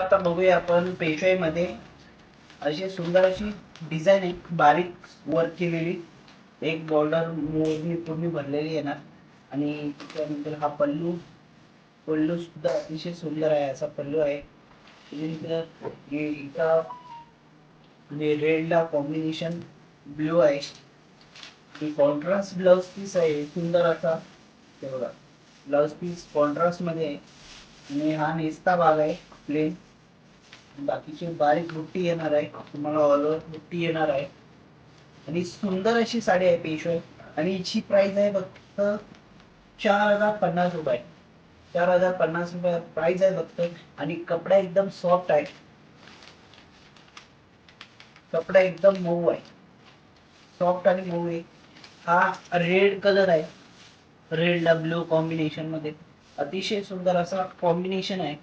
आता बघूया आपण पेशवाईमध्ये अशी सुंदर अशी डिझाईन आहे. बारीक वर्क केलेली. एक बॉर्डर मोरणी पूर्ण भरलेली येणार. आणि त्यानंतर हा पल्लू. पल्लू सुद्धा अतिशय सुंदर आहे. असा पल्लू आहे. त्याच्यानंतर एका म्हणजे रेडला कॉम्बिनेशन ब्ल्यू आहे. कॉन्ट्रास्ट ब्लाउज पीस आहे. सुंदर असा. ते बघा. ब्लाउज पीस कॉन्ट्रास्टमध्ये आहे. आणि हा नेस्ता भाग आहे. प्लेन बाकीची बारीक बुट्टी येणार आहे. तुम्हाला ऑल ओव्हर बुट्टी येणार आहे. आणि सुंदर अशी साडी आहे पेशवाई आणि हिची प्राइस आहे फक्त चार हजार पन्नास रुपये. चार हजार पन्नास रुपये प्राइस आहे फक्त. आणि कपडा एकदम सॉफ्ट आहे. कपडा एकदम मऊ आहे. सॉफ्ट आणि मऊ आहे. हा रेड कलर आहे. रेड ब्लू कॉम्बिनेशनमध्ये. अतिशय सुंदर असा कॉम्बिनेशन आहे.